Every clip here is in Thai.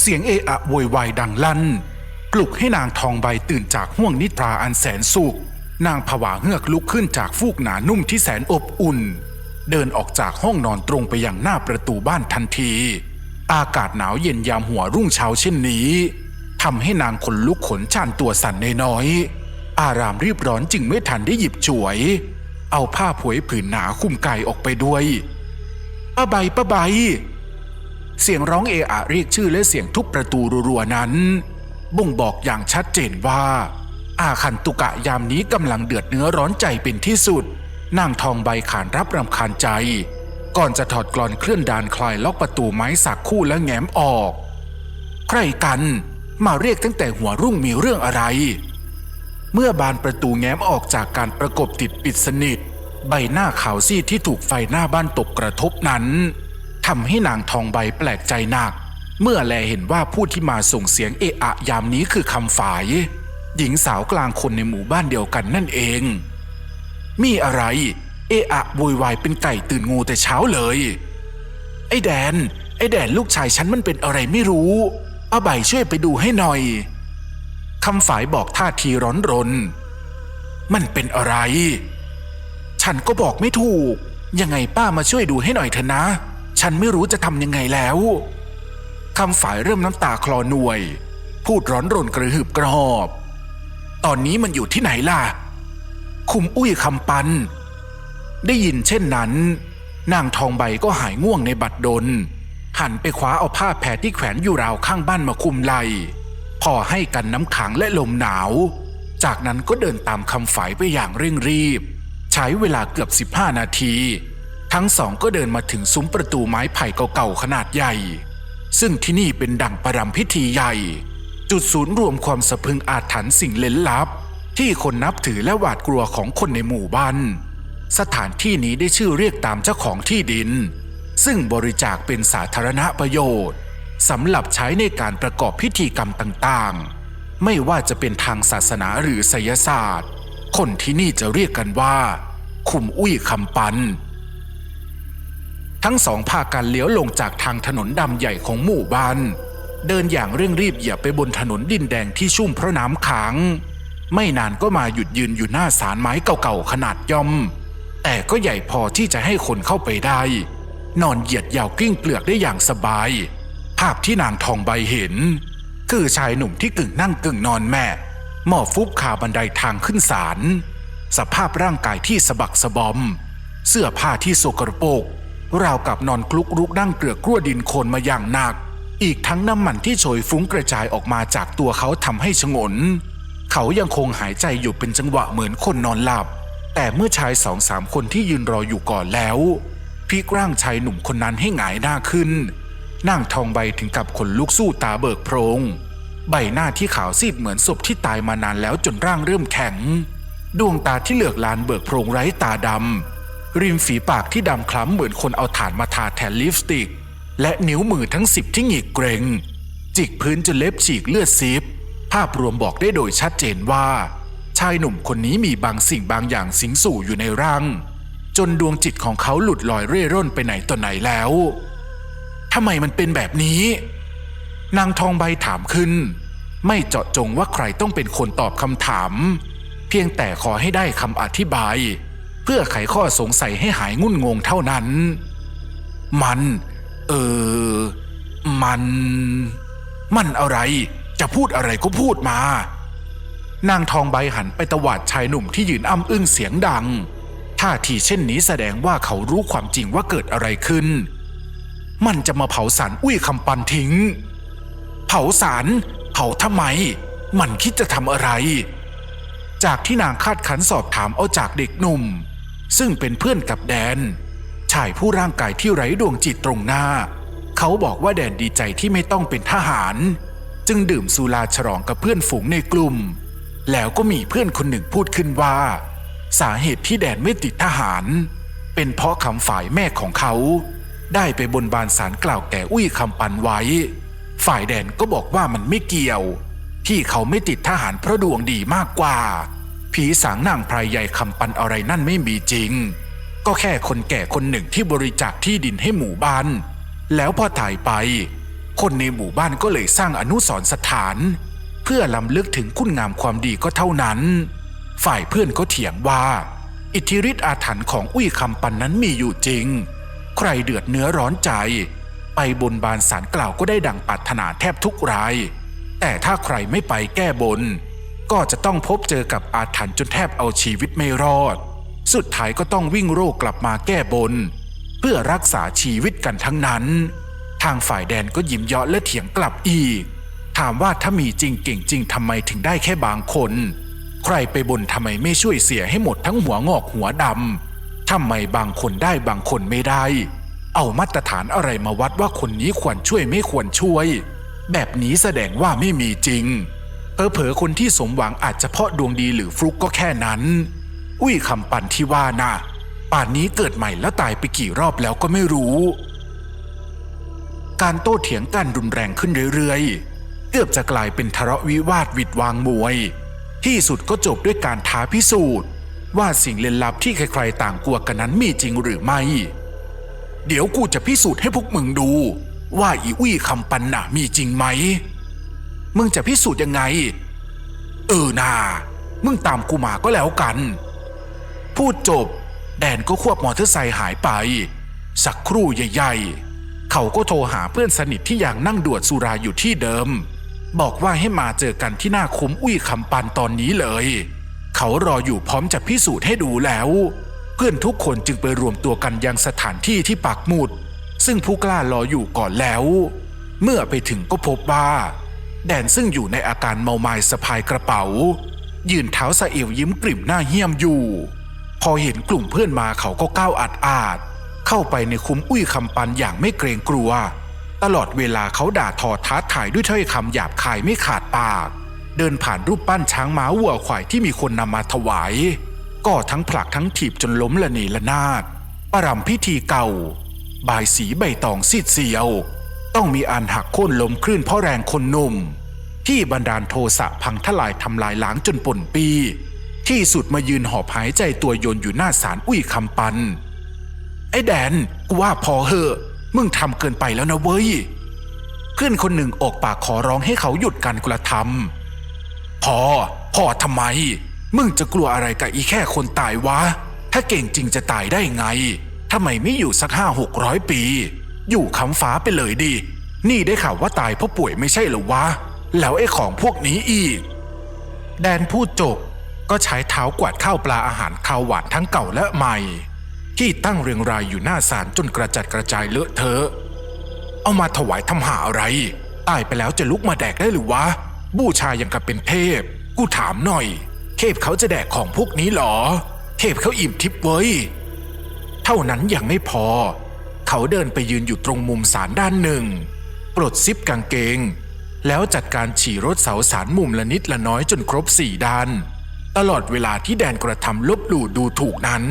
เสียงเอะอะโวยวายดังลั่น ปลุกให้นางทองใบตื่นจากห่วงนิทราอันแสนสุข นางผวาเฮือกลุกขึ้นจากฟูกหนานุ่มที่แสนอบอุ่น เดินออกจากห้องนอนตรงไปยังหน้าประตูบ้านทันที อากาศหนาวเย็นยามหัวรุ่งเช้าเช่นนี้ทำให้นางขนลุกขนชานตัวสั่นน้อยอารามรีบร้อนจึงไม่ทันได้หยิบฉวย เอาผ้าผวยผืนหนาคุมกายออกไปด้วยป้าใบป้าใบ เสียงร้องเออะเรียกชื่อและเสียงทุบประตูรัวๆนั้น บ่งบอกอย่างชัดเจนว่า อาคันตุกะยามนี้กำลังเดือดเนื้อร้อนใจเป็นที่สุดนางทองใบขานรับรำคาญใจ ก่อนจะถอดกรอนเคลื่อนดานคลายล็อกประตูไม้สักคู่และแง้มออก ใครกันมาเรียกตั้งแต่หัวรุ่งมีเรื่องอะไร เมื่อบานประตูแง้มออกจากการประกบติดปิดสนิท ใบหน้าขาวซีดที่ถูกไฟหน้าบ้านตกกระทบนั้น ทำให้นางทองใบแปลกใจหนัก เมื่อแลเห็นว่าผู้ที่มาส่งเสียงเอะอะยามนี้คือคำฝาย หญิงสาวกลางคนในหมู่บ้านเดียวกันนั่นเอง มีอะไร เอะอะโวยวายเป็นไก่ตื่นงูแต่เช้าเลย ไอ้แดน ไอ้แดนลูกชายฉันมันเป็นอะไรไม่รู้อาใบช่วยไปดูให้หน่อยคำฝายบอกท่าทีร้อนรน มันเป็นอะไร ฉันก็บอกไม่ถูก ยังไงป้ามาช่วยดูให้หน่อยเถอะนะ ฉันไม่รู้จะทำยังไงแล้วคำฝ่ายเริ่มน้ำตาคลอหน่วย พูดร้อนรนกระหืบกระหอบ ตอนนี้มันอยู่ที่ไหนล่ะ คุมอุ้ยคำปัน ได้ยินเช่นนั้น นางทองใบก็หายง่วงในบัดดล หันไปคว้าเอาผ้าแผ่ที่แขวนอยู่ราวข้างบ้านมาคุมไหลพอให้กันน้ำขังและลมหนาว จากนั้นก็เดินตามคำฝ่ายไปอย่างเร่งรีบ ใช้เวลาเกือบ 15 นาที ทั้งสองก็เดินมาถึงซุ้มประตูไม้ไผ่เก่าๆขนาดใหญ่ ซึ่งที่นี่เป็นดั่งประรำพิธีใหญ่ จุดศูนย์รวมความสะพึงอาถรรพ์สิ่งเล้นลับ ที่คนนับถือและหวาดกลัวของคนในหมู่บ้านสถานที่นี้ได้ชื่อเรียกตามเจ้าของที่ดิน ซึ่งบริจาคเป็นสาธารณประโยชน์สำหรับใช้ในการประกอบพิธีกรรมต่างๆ ไม่ว่าจะเป็นทางศาสนาหรือไสยศาสตร์ คนที่นี่จะเรียกกันว่า คุมอุ้ยคำปัน ทั้งสองพากันเลี้ยวลงจากทางถนนดำใหญ่ของหมู่บ้าน เดินอย่างเร่งรีบเหยียบไปบนถนนดินแดงที่ชุ่มเพราะน้ำขังไม่นานก็มาหยุดยืนอยู่หน้าศาลไม้เก่าๆขนาดย่อม แต่ก็ใหญ่พอที่จะให้คนเข้าไปได้ นอนเหยียดยาวกิ้งเปลือกได้อย่างสบาย ภาพที่นางทองใบเห็น คือชายหนุ่มที่กึ่งนั่งกึ่งนอนแม่หมอบฟุบคาบันไดทางขึ้นศาลสภาพร่างกายที่สะบักสะบอม เสื้อผ้าที่โสกรปรก ราวกับนอนคลุกรุกดั้งเกลือกกลั้วดินโคลนมาอย่างหนัก อีกทั้งน้ำมันที่โชยฟุ้งกระจายออกมาจากตัวเขาทำให้ชงน เขายังคงหายใจอยู่เป็นจังหวะเหมือนคนนอนหลับ แต่เมื่อชายสองสามคนที่ยืนรออยู่ก่อนแล้วพลิกร่างชายหนุ่มคนนั้นให้หงายหน้าขึ้นนางทองใบถึงกับขนลุกสู้ตาเบิกโพรง ใบหน้าที่ขาวซีดเหมือนศพที่ตายมานานแล้วจนร่างเริ่มแข็ง ดวงตาที่เหลือกลานเบิกโพรงไร้ตาดำ ริมฝีปากที่ดำคล้ำเหมือนคนเอาถ่านมาทาแทนลิปสติก และนิ้วมือทั้งสิบที่หงิกเกรงจิกพื้นจนเล็บฉีกเลือดซิบ ภาพรวมบอกได้โดยชัดเจนว่า ชายหนุ่มคนนี้มีบางสิ่งบางอย่างสิงสู่อยู่ในร่าง จนดวงจิตของเขาหลุดลอยเร่ร่อนไปไหนต่อไหนแล้วทำไมมันเป็นแบบนี้ นางทองใบถามขึ้น ไม่เจาะจงว่าใครต้องเป็นคนตอบคำถาม เพียงแต่ขอให้ได้คำอธิบาย เพื่อไขข้อสงสัยให้หายงุ่นงงเท่านั้น มัน เออ มัน มันอะไร จะพูดอะไรก็พูดมา นางทองใบหันไปตวาดชายหนุ่มที่ยืนอ้ำอึ้งเสียงดัง ท่าทีเช่นนี้แสดงว่าเขารู้ความจริงว่าเกิดอะไรขึ้น มันจะมาเผาสารอุ้ยคำปันทิ้ง เผาสารเผาทำไม มันคิดจะทำอะไรจากที่นางคาดขันสอบถามเอาจากเด็กหนุ่ม ซึ่งเป็นเพื่อนกับแดน ชายผู้ร่างกายที่ไร้ดวงจิตตรงหน้า เขาบอกว่าแดนดีใจที่ไม่ต้องเป็นทหาร จึงดื่มสุราฉลองกับเพื่อนฝูงในกลุ่ม แล้วก็มีเพื่อนคนหนึ่งพูดขึ้นว่า สาเหตุที่แดนไม่ติดทหาร เป็นเพราะคำฝ่ายแม่ของเขา ได้ไปบนบานสารกล่าวแก่อุ้ยคำปันไว้ ฝ่ายแดนก็บอกว่ามันไม่เกี่ยว ที่เขาไม่ติดทหารเพราะดวงดีมากกว่า ผีสางนางพรายใหญ่คำปันอะไรนั่นไม่มีจริง ก็แค่คนแก่คนหนึ่งที่บริจาคที่ดินให้หมู่บ้าน แล้วพอถ่ายไป คนในหมู่บ้านก็เลยสร้างอนุสรณ์สถาน เพื่อลำลึกถึงคุณงามความดีก็เท่านั้น ฝ่ายเพื่อนก็เถียงว่า อิทธิฤทธิอาถรรพ์ของอุ้ยคำปันนั้นมีอยู่จริง ใครเดือดเนื้อร้อนใจ ไปบนบานสารกล่าวก็ได้ดังปรารถนาแทบทุกราย แต่ถ้าใครไม่ไปแก้บน ก็จะต้องพบเจอกับอาถรรพ์จนแทบเอาชีวิตไม่รอด สุดท้ายก็ต้องวิ่งโรคกลับมาแก้บน เพื่อรักษาชีวิตกันทั้งนั้น ทางฝ่ายแดนก็ยิ้มเยาะและเถียงกลับอีก ถามว่าถ้ามีจริงเก่งจริงทำไมถึงได้แค่บางคน ใครไปบนทำไมไม่ช่วยเสียให้หมดทั้งหัวงอกหัวดำทำไมบางคนได้บางคนไม่ได้ เอามาตรฐานอะไรมาวัดว่าคนนี้ควรช่วยไม่ควรช่วย แบบนี้แสดงว่าไม่มีจริง เผลอๆคนที่สมหวังอาจจะเพาะดวงดีหรือฟลุกก็แค่นั้น อุ้ยคำปั่นที่ว่านะ่ะป่านนี้เกิดใหม่แล้วตายไปกี่รอบแล้วก็ไม่รู้ การโต้เถียงกันรุนแรงขึ้นเรื่อยๆ เกือบจะกลายเป็นทะเลาะวิวาทวิดวางมวย ที่สุดก็จบด้วยการท้าพิสูจน์ ว่าสิ่งเล่นลับที่ใครๆต่างกลัวกันนั้นมีจริงหรือไม่ เดี๋ยวกูจะพิสูจน์ให้พวกมึงดู ว่าอีอุ้ยคำปันน่ะมีจริงไหม มึงจะพิสูจน์ยังไง เออนา มึงตามกูมาก็แล้วกัน พูดจบ แดนก็ควบมอเตอร์ไซค์หายไป สักครู่ใหญ่ๆ เขาก็โทรหาเพื่อนสนิทที่ยังนั่งดวดสุราอยู่ที่เดิม บอกว่าให้มาเจอกันที่หน้าคุ้มอุ้ยคำปันตอนนี้เลย เขารออยู่พร้อมจะพิสูจน์ให้ดูแล้ว เพื่อนทุกคนจึงไปรวมตัวกันยังสถานที่ที่ปักหมุดซึ่งผู้กล้ารออยู่ก่อนแล้ว เมื่อไปถึงก็พบว่า แดนซึ่งอยู่ในอาการเมาไม้สะพายกระเป๋า ยืนเท้าสะเอวยิ้มกริ่มหน้าเหี้ยมอยู่ พอเห็นกลุ่มเพื่อนมาเขาก็ก้าวอาดอาดเข้าไปในคุ้มอุ้ยคำปันอย่างไม่เกรงกลัว ตลอดเวลาเขาด่าทอท้าทายด้วยถ้อยคำหยาบคายไม่ขาดปาก เดินผ่านรูปปั้นช้างม้าวัวควายที่มีคนนำมาถวาย ก็ทั้งผลักทั้งถีบจนล้มละเนระนาดประรำพิธีเก่า บายสีใบตองซีดเสียว ต้องมีอันหักโค่นลมคลื่นเพราะแรงคนหนุ่ม ที่บันดาลโทสะพังทลายทำลายล้างจนป่นปี ที่สุดมายืนหอบหายใจตัวยนอยู่หน้าศาลอุ้ยคำปัน ไอ้แดนกูว่าพอเหอะมึงทำเกินไปแล้วนะเว้ยเพื่อนคนหนึ่งออกปากขอร้องให้เขาหยุดการกระทำพอพอทำไม มึงจะกลัวอะไรกับอีแค่คนตายวะ ถ้าเก่งจริงจะตายได้ไงทำไมไม่อยู่สักห้าหกร้อยปี อยู่คำฟ้าไปเลยดินี่ได้ข่าวว่าตายเพราะป่วยไม่ใช่หรอวะ แล้วไอ้ของพวกนี้อีก แดนพูดจบก็ใช้เท้ากวาดข้าวปลาอาหารข้าวหวานทั้งเก่าและใหม่ ที่ตั้งเรียงรายอยู่หน้าศาลจนกระจัดกระจายเลอะเทอะ เอามาถวายทำหาอะไร ตายไปแล้วจะลุกมาแดกได้หรือวะ บูชาอย่างกับเป็นเทพ กูถามหน่อย เทพเขาจะแดกของพวกนี้หรอ เทพเขาอิ่มทิพย์เว้ย เท่านั้นยังไม่พอ เขาเดินไปยืนอยู่ตรงมุมศาลด้านหนึ่ง ปลดซิปกางเกง แล้วจัดการฉี่รถเสาสารมุมละนิดละน้อยจนครบสี่ด้าน ตลอดเวลาที่แดนกระทำลบหลู่ดูถูกนั้น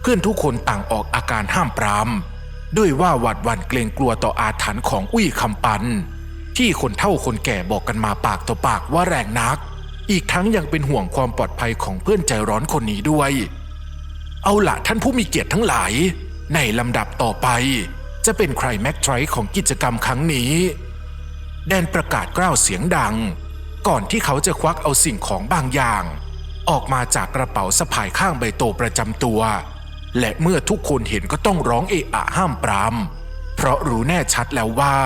เพื่อนทุกคนต่างออกอาการห้ามปราม ด้วยว่าหวาดหวั่นเกรงกลัวต่ออาถรรพ์ของอุ้ยคำปัน ที่คนเฒ่าคนแก่บอกกันมาปากต่อปากว่าแรงนัก อีกทั้งยังเป็นห่วงความปลอดภัยของเพื่อนใจร้อนคนนี้ด้วย เอาละท่านผู้มีเกียรติทั้งหลาย ในลำดับต่อไป จะเป็นใครแม็กไทรของกิจกรรมครั้งนี้ แดนประกาศกล้าวเสียงดัง ก่อนที่เขาจะควักเอาสิ่งของบางอย่าง ออกมาจากกระเป๋าสะพายข้างใบโตประจำตัว และเมื่อทุกคนเห็นก็ต้องร้องเอะอะห้ามปราม เพราะรู้แน่ชัดแล้วว่า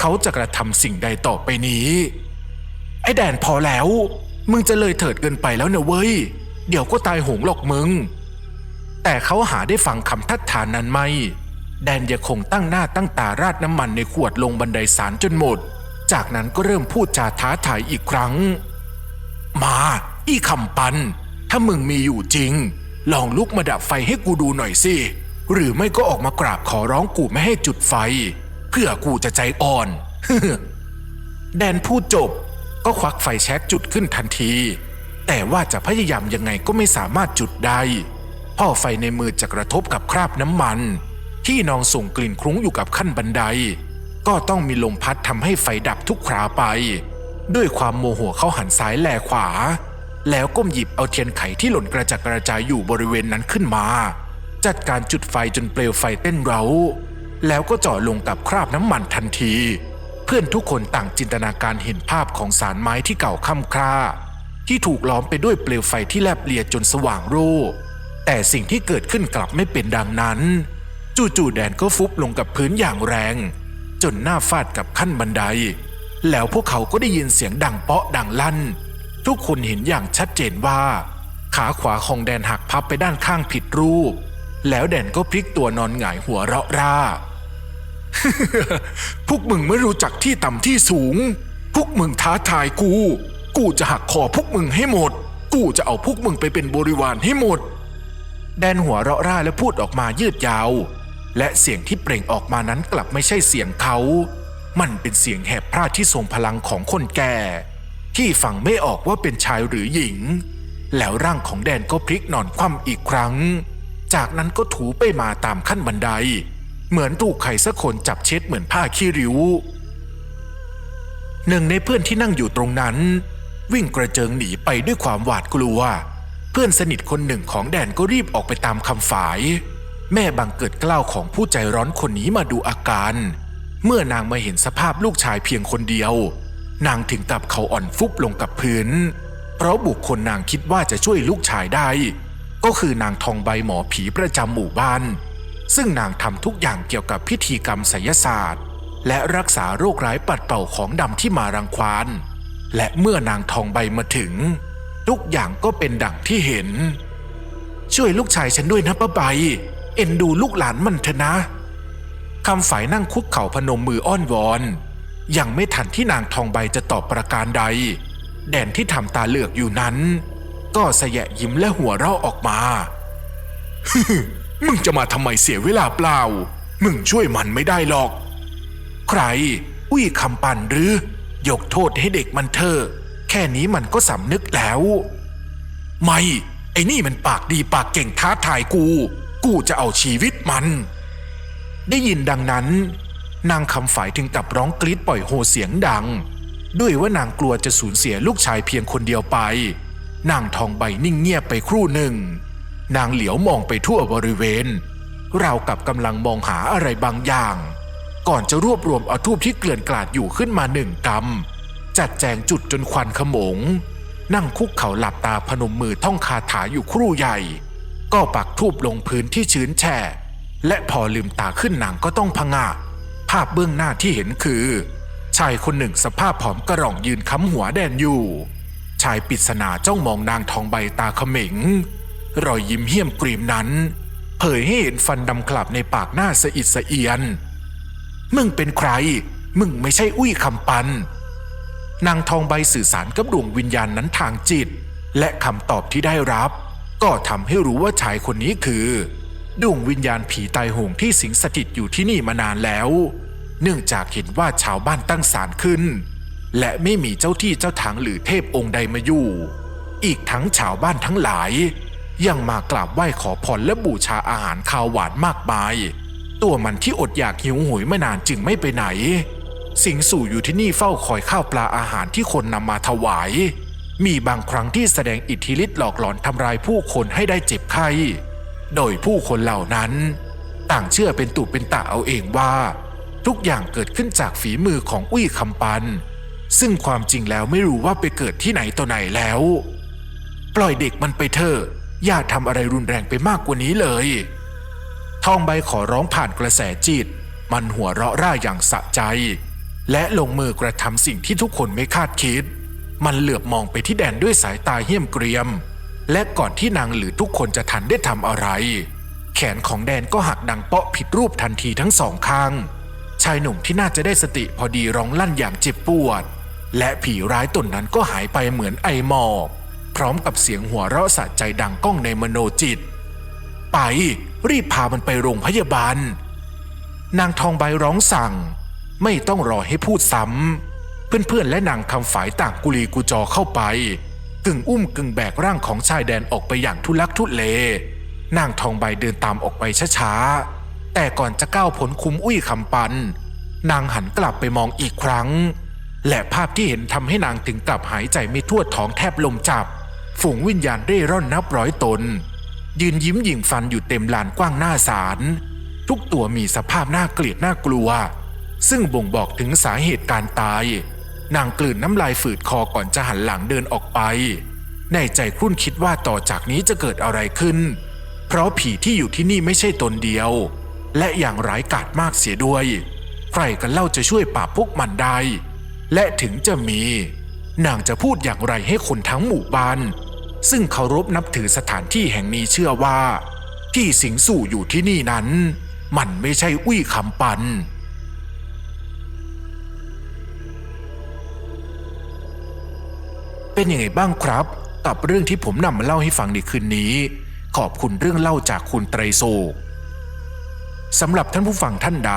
เขาจะกระทำสิ่งใดต่อไปนี้ ไอ้แดนพอแล้ว มึงจะเลยเถิดเกินไปแล้วนะเว้ย เดี๋ยวก็ตายหงหรอกมึง แต่เขาหาได้ฟังคำทัดทานนั้นไหม แดนยังคงตั้งหน้าตั้งตาราดน้ำมันในขวดลงบันไดศาลจนหมด จากนั้นก็เริ่มพูดจาท้าทายอีกครั้ง มาอีคำปัน ถ้ามึงมีอยู่จริง ลองลุกมาดับไฟให้กูดูหน่อยสิ หรือไม่ก็ออกมากราบขอร้องกูไม่ให้จุดไฟ เพื่อกูจะใจอ่อนแดนพูดจบก็ควักไฟแช็กจุดขึ้นทันที แต่ว่าจะพยายามยังไงก็ไม่สามารถจุดได้ พ่อไฟในมือจะกระทบกับคราบน้ำมัน ที่นองส่งกลิ่นคลุ้งอยู่กับขั้นบันได ก็ต้องมีลมพัดทำให้ไฟดับทุกคราไป ด้วยความโมโหเขาหันซ้ายแลขวา แล้วก้มหยิบเอาเทียนไขที่หล่นกระจัดกระจายอยู่บริเวณนั้นขึ้นมา จัดการจุดไฟจนเปลวไฟเต้นเร้า แล้วก็เจาะลงกับคราบน้ำมันทันที เพื่อนทุกคนต่างจินตนาการเห็นภาพของสารไม้ที่เก่าค่ำคร่าที่ถูกล้อมไปด้วยเปลวไฟที่แลบเลียจนสว่างโร่ แต่สิ่งที่เกิดขึ้นกลับไม่เป็นดังนั้น จู่ๆแดนก็ฟุบลงกับพื้นอย่างแรง จนหน้าฟาดกับขั้นบันได แล้วพวกเขาก็ได้ยินเสียงดังเปาะดังลั่น ทุกคนเห็นอย่างชัดเจนว่า ขาขวาของแดนหักพับไปด้านข้างผิดรูป แล้วแดนก็พลิกตัวนอนหงายหัวเราะร่าพวกมึงไม่รู้จักที่ต่ำที่สูง พวกมึงท้าทายกู กูจะหักคอพวกมึงให้หมด กูจะเอาพวกมึงไปเป็นบริวารให้หมด แดนหัวเราะร่าและพูดออกมายืดยาว และเสียงที่เปล่งออกมานั้นกลับไม่ใช่เสียงเขา มันเป็นเสียงแหบพร่าที่ทรงพลังของคนแก่ ที่ฟังไม่ออกว่าเป็นชายหรือหญิง แล้วร่างของแดนก็พลิกนอนคว่ำอีกครั้ง จากนั้นก็ถูไปมาตามขั้นบันได เหมือนถูกใครสักคนจับเช็ดเหมือนผ้าขี้ริ้วหนึ่งในเพื่อนที่นั่งอยู่ตรงนั้น วิ่งกระเจิงหนีไปด้วยความหวาดกลัว เพื่อนสนิทคนหนึ่งของแดนก็รีบออกไปตามคำฝาย แม่บังเกิดกล้าวของผู้ใจร้อนคนนี้มาดูอาการ เมื่อนางมาเห็นสภาพลูกชายเพียงคนเดียว นางถึงกับเขาอ่อนฟุบลงกับพื้น เพราะบุคคลนางคิดว่าจะช่วยลูกชายได้ ก็คือนางทองใบหมอผีประจำหมู่บ้าน ซึ่งนางทำทุกอย่างเกี่ยวกับพิธีกรรมไสยศาสตร์ และรักษาโรคร้ายปัดเป่าของดำที่มารังควานและเมื่อนางทองใบมาถึง ทุกอย่างก็เป็นดังที่เห็น ช่วยลูกชายฉันด้วยนะป้าใบ เอ็นดูลูกหลานมันเถอะนะคำฝ่ายนั่งคุกเข่าพนมมืออ้อนวอน ยังไม่ทันที่นางทองใบจะตอบประการใด แดนที่ทำตาเหลือกอยู่นั้น ก็สยะยิ้มและหัวเราะออกมามึงจะมาทำไมเสียเวลาเปล่า มึงช่วยมันไม่ได้หรอก ใคร อุ้ยคำปันหรือ ยกโทษให้เด็กมันเถอะ แค่นี้มันก็สำนึกแล้ว ไม่ ไอ้นี่มันปากดีปากเก่งท้าทายกู กูจะเอาชีวิตมัน ได้ยินดังนั้น นางคำฝ่ายถึงกับร้องกรีดปล่อยโฮเสียงดัง ด้วยว่านางกลัวจะสูญเสียลูกชายเพียงคนเดียวไป นางทองใบนิ่งเงียบไปครู่หนึ่ง นางเหลียวมองไปทั่วบริเวณราวกับกำลังมองหาอะไรบางอย่าง ก่อนจะรวบรวมเอาทูบที่เกลื่อนกลาดอยู่ขึ้นมาหนึ่งกำ จัดแจงจุดจนควันขโมง นั่งคุกเข่าหลับตาพนมมือท่องคาถาอยู่ครู่ใหญ่ ก็ปักทูบลงพื้นที่ชื้นแฉะและพอลืมตาขึ้นนางก็ต้องพงะภาพเบื้องหน้าที่เห็นคือ ชายคนหนึ่งสภาพผอมกระร่องยืนค้ำหัวแดนอยู่ ชายปริศนาจ้องมองนางทองใบตาเขม็ง รอยยิ้มเหี้ยมกรีมนั้น เผยให้เห็นฟันดำกลับในปากหน้าสะอิดสะเอียน มึงเป็นใคร มึงไม่ใช่อุ้ยคำปัน นางทองใบสื่อสารกับดวงวิญญาณนั้นทางจิต และคำตอบที่ได้รับ ก็ทำให้รู้ว่าชายคนนี้คือ ดวงวิญญาณผีตายโหงที่สิงสถิตอยู่ที่นี่มานานแล้ว เนื่องจากเห็นว่าชาวบ้านตั้งศาลขึ้น และไม่มีเจ้าที่เจ้าทางหรือเทพองค์ใดมาอยู่ อีกทั้งชาวบ้านทั้งหลาย ยังมากราบไหว้ขอพรและบูชาอาหารข้าวหวานมากมาย ตัวมันที่อดอยากหิวโหยมานานจึงไม่ไปไหน สิงสู่อยู่ที่นี่เฝ้าคอยข้าวปลาอาหารที่คนนำมาถวาย มีบางครั้งที่แสดงอิทธิฤทธิ์หลอกหลอนทำลายผู้คนให้ได้เจ็บไข้ โดยผู้คนเหล่านั้น ต่างเชื่อเป็นตุเป็นตะเอาเองว่า ทุกอย่างเกิดขึ้นจากฝีมือของอุ้ยคำปัน ซึ่งความจริงแล้วไม่รู้ว่าไปเกิดที่ไหนต่อไหนแล้ว ปล่อยเด็กมันไปเถอะอย่าทำอะไรรุนแรงไปมากกว่านี้เลย ทองใบขอร้องผ่านกระแสจิต มันหัวเราะร่าอย่างสะใจ และลงมือกระทำสิ่งที่ทุกคนไม่คาดคิด มันเหลือบมองไปที่แดนด้วยสายตาเหี้ยมเกรียม และก่อนที่นางหรือทุกคนจะทันได้ทำอะไร แขนของแดนก็หักดังเปาะผิดรูปทันทีทั้งสองข้าง ชายหนุ่มที่น่าจะได้สติพอดีร้องลั่นอย่างเจ็บปวด และผีร้ายตนนั้นก็หายไปเหมือนไอหมอกพร้อมกับเสียงหัวเราะสะใจดังก้องในมโนจิต ไป รีบพามันไปโรงพยาบาล นางทองใบร้องสั่ง ไม่ต้องรอให้พูดซ้ำ เพื่อนๆและนางคำฝายต่างกุลีกุจอเข้าไป กึ่งอุ้มกึ่งแบกร่างของชายแดนออกไปอย่างทุลักทุเล นางทองใบเดินตามออกไปช้าๆ แต่ก่อนจะก้าวผลคุ้มอุ้ยคำปัน นางหันกลับไปมองอีกครั้ง และภาพที่เห็นทำให้นางถึงกับหายใจไม่ทั่วท้องแทบลมจับ ฝูงวิญญาณเร่ร่อนนับร้อยตน ยืนยิ้มหยิ่งฟันอยู่เต็มลานกว้างหน้าศาลทุกตัวมีสภาพน่าเกลียดน่ากลัว ซึ่งบ่งบอกถึงสาเหตุการตาย นางกลืนน้ำลายฝืดคอก่อนจะหันหลังเดินออกไป ในใจครุ่นคิดว่าต่อจากนี้จะเกิดอะไรขึ้น เพราะผีที่อยู่ที่นี่ไม่ใช่ตนเดียว และอย่างร้ายกาจมากเสียด้วย ใครกันเล่าจะช่วยปราบพวกมันได้ และถึงจะมี นางจะพูดอย่างไรให้คนทั้งหมู่บ้าน ซึ่งเคารพนับถือสถานที่แห่งนี้เชื่อว่า ที่สิงสู่อยู่ที่นี่นั้น มันไม่ใช่อุ้ยคำปัน เป็นยังไงบ้างครับ กับเรื่องที่ผมนำมาเล่าให้ฟังในคืนนี้ ขอบคุณเรื่องเล่าจากคุณไตรโศกสำหรับท่านผู้ฟังท่านใด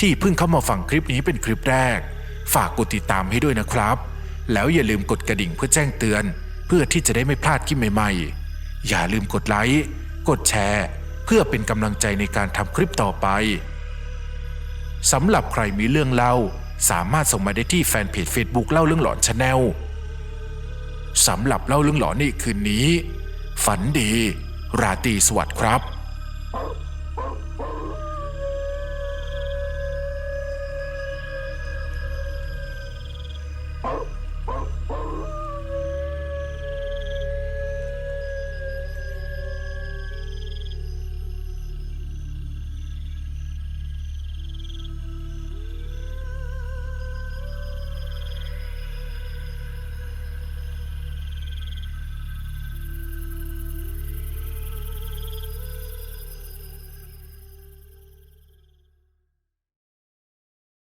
ที่เพิ่งเข้ามาฟังคลิปนี้เป็นคลิปแรก ฝากกดติดตามให้ด้วยนะครับ แล้วอย่าลืมกดกระดิ่งเพื่อแจ้งเตือน เพื่อที่จะได้ไม่พลาดคลิปใหม่ ๆ อย่าลืมกดไลค์กดแชร์ เพื่อเป็นกำลังใจในการทำคลิปต่อไปสำหรับใครมีเรื่องเล่า สามารถส่งมาได้ที่แฟนเพจ Facebook เล่าเรื่องหลอนชาแนล สำหรับเล่าเรื่องหลอนในคืนนี้ ฝันดี ราตรีสวัสดิ์ครับ